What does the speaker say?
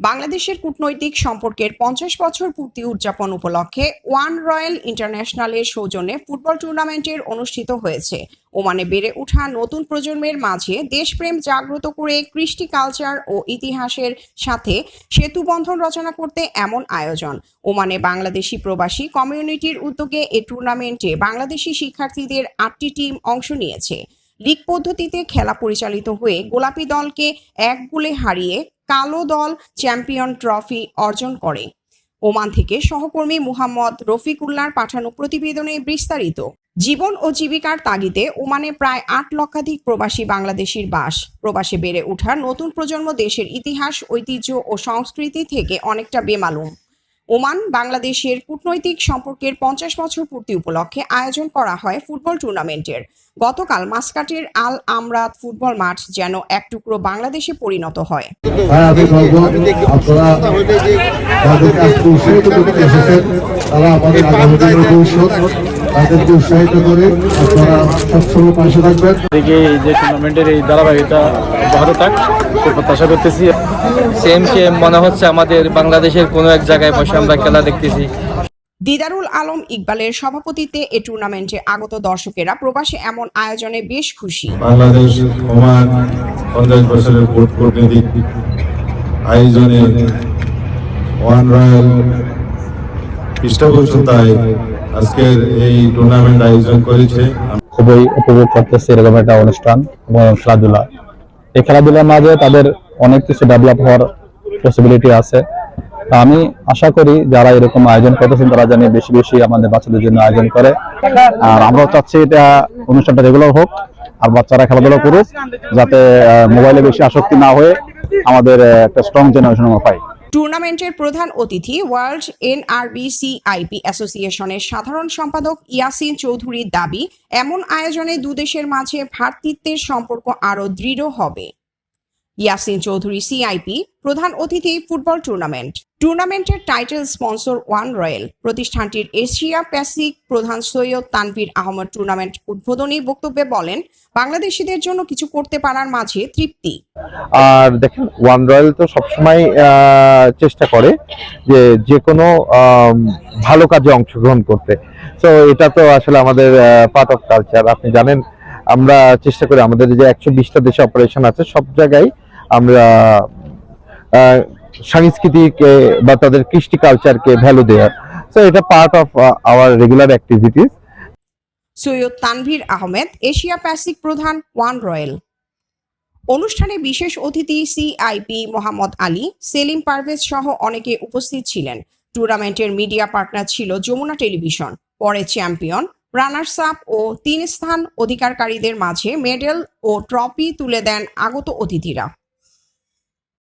বাংলাদেশের কূটনৈতিক সম্পর্কের পঞ্চাশ বছর পূর্তি উদযাপন উপলক্ষে ওয়ান রয়্যাল ইন্টারন্যাশনালের সৌজন্যে ফুটবল টুর্নামেন্টের অনুষ্ঠিত হয়েছে। ওমানে বেড়ে ওঠা নতুন প্রজন্মের মাঝে দেশপ্রেম জাগ্রত করে কৃষ্টি কালচার ও ইতিহাসের সাথে সেতু বন্ধন রচনা করতে এমন আয়োজন। ওমানে বাংলাদেশি প্রবাসী কমিউনিটির উদ্যোগে এ টুর্নামেন্টে বাংলাদেশি শিক্ষার্থীদের আটটি টিম অংশ নিয়েছে। লিগ পদ্ধতিতে খেলা পরিচালিত হয়ে গোলাপি দলকে এক গোলে হারিয়ে কালো দল চ্যাম্পিয়ন ট্রফি অর্জন করে। ওমান থেকে সহকর্মী মুহাম্মদ রফিকুল্লার পাঠানো প্রতিবেদনে বিস্তারিত। জীবন ও জীবিকার তাগিদে ওমানে প্রায় আট লক্ষাধিক প্রবাসী বাংলাদেশির বাস। প্রবাসে বেড়ে ওঠা নতুন প্রজন্ম দেশের ইতিহাস, ঐতিহ্য ও সংস্কৃতি থেকে অনেকটা বেমালুম। ওমান বাংলাদেশের কূটনৈতিক সম্পর্কের পঞ্চাশ বছর পূর্তি উপলক্ষে আয়োজন করা হয় ফুটবল টুর্নামেন্টের। গতকাল মাস্কাটের আল আমরাত ফুটবল মাঠ যেন এক টুকরো বাংলাদেশে পরিণত হয়। তাদেরকে উৎসাহিত করে আপনারা সবসময় পাশে থাকবেন। এই যে টুর্নামেন্টের এই ধারাবাহিকতা অব্যাহত থাক সে প্রত্যাশা করতেছি। সেম সেম মনে হচ্ছে আমাদের বাংলাদেশের কোনো এক জায়গায় বসে আমরা খেলা দেখতেছি। দিদারুল আলম ইকবালের সভাপতিত্বে এ টুর্নামেন্টে আগত দর্শকেরা প্রবাসে এমন আয়োজনে বেশ খুশি। বাংলাদেশ ওমান পঞ্চাশ বছরের ভোট কূটনীতিক আয়োজনে ওয়ান রয়্যাল পৃষ্ঠপোষকতায় আজকের এই টুর্নামেন্ট আয়োজন করেছে। খুবই উপভোগ করতেছে এরকম একটা অনুষ্ঠান এবং খেলাধুলা। এই খেলাধুলার মাঝে তাদের অনেক কিছু ডেভেলপ হওয়ার পসিবিলিটি আছে। আমি আশা করি যারা এরকম আয়োজন করতেছেন, তারা জানি বেশি বেশি আমাদের বাচ্চাদের জন্য আয়োজন করে। আর আমরাও চাচ্ছি এটা অনুষ্ঠানটা রেগুলার হোক, আর বাচ্চারা খেলাধুলা করুক, যাতে মোবাইলে বেশি আসক্তি না হয়ে আমাদের একটা স্ট্রং জেনারেশন আমরা পাই। টুর্নামেন্টের প্রধান অতিথি ওয়ার্ল্ড এনআরবিসিআইপি অ্যাসোসিয়েশনের সাধারণ সম্পাদক ইয়াসিন চৌধুরীর দাবি, এমন আয়োজনে দুদেশের মাঝে ভ্রাতৃত্বের সম্পর্ক আরও দৃঢ় হবে। ইয়াসিন চৌধুরী, সিআইপি, প্রধান অতিথি ফুটবল টুর্নামেন্ট। টুর্নামেন্টের টাইটেল স্পন্সর ওয়ান রয়্যাল। প্রতিষ্ঠানটির এশিয়া প্যাসিফিক প্রধান সৈয়দ তানভীর আহমদ টুর্নামেন্ট উদ্বোধনী বক্তব্যে বলেন, বাংলাদেশিদের জন্য কিছু করতে পারার মাঝে তৃপ্তি। আর দেখেন, ওয়ান রয়্যাল তো সবসময় চেষ্টা করে যে যে কোনো ভালো কাজে অংশগ্রহণ করতে। তো এটা তো আসলে আমাদের পার্ট অফ কালচার আপনি জানেন, আমরা চেষ্টা করি, আমাদের যে একশো বিশটা দেশে অপারেশন আছে, সব জায়গায় আমরা সংস্কৃতিকে বা তাদের কৃষ্টি কালচারকে ভ্যালু দেওয়ার তো এটা part of our regular activities Syed Tanvir Ahmed, Asia Pacific প্রধান ওয়ান রয়্যাল। অনুষ্ঠানে বিশেষ অতিথি সিআইপি মোহাম্মদ আলী, সেলিম পারভেজ সহ অনেকে উপস্থিত ছিলেন। টুর্নামেন্টের মিডিয়া পার্টনার ছিল যমুনা টেলিভিশন। পরে চ্যাম্পিয়ন রানার্স আপ ও তিন স্থান অধিকারকারীদের মাঝে মেডেল ও ট্রফি তুলে দেন আগত অতিথিরা।